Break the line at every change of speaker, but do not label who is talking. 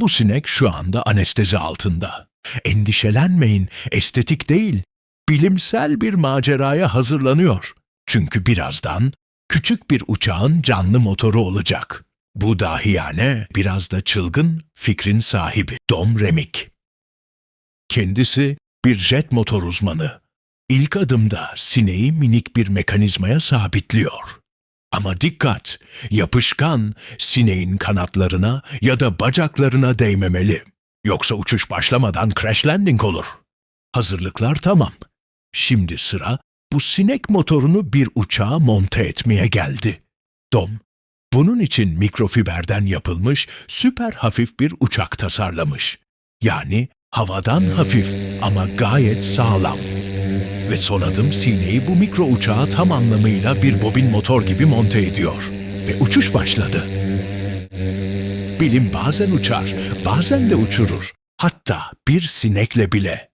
Bu sinek şu anda anestezi altında. Endişelenmeyin, estetik değil, bilimsel bir maceraya hazırlanıyor. Çünkü birazdan küçük bir uçağın canlı motoru olacak. Bu dahiyane, biraz da çılgın fikrin sahibi Dom Remik. Kendisi bir jet motor uzmanı. İlk adımda sineği minik bir mekanizmaya sabitliyor. Ama dikkat, yapışkan sineğin kanatlarına ya da bacaklarına değmemeli. Yoksa uçuş başlamadan crash landing olur. Hazırlıklar tamam. Şimdi sıra bu sinek motorunu bir uçağa monte etmeye geldi. Dom, bunun için mikrofiberden yapılmış süper hafif bir uçak tasarlamış. Yani havadan hafif ama gayet sağlam. Ve son adım sineği bu mikro uçağa tam anlamıyla bir bobin motor gibi monte ediyor. Ve uçuş başladı. Bilim bazen uçar, bazen de uçurur. Hatta bir sinekle bile.